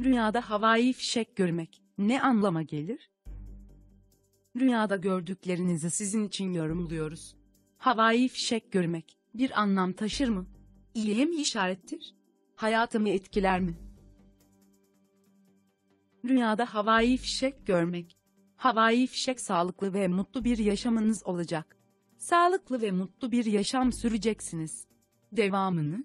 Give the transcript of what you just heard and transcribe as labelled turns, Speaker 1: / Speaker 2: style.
Speaker 1: Rüyada havai fişek görmek ne anlama gelir? Rüyada gördüklerinizi sizin için yorumluyoruz. Havai fişek görmek bir anlam taşır mı? İyiye mi işarettir? Hayatımı etkiler mi? Rüyada havai fişek görmek. Havai fişek sağlıklı ve mutlu bir yaşamınız olacak. Sağlıklı ve mutlu bir yaşam süreceksiniz. Devamını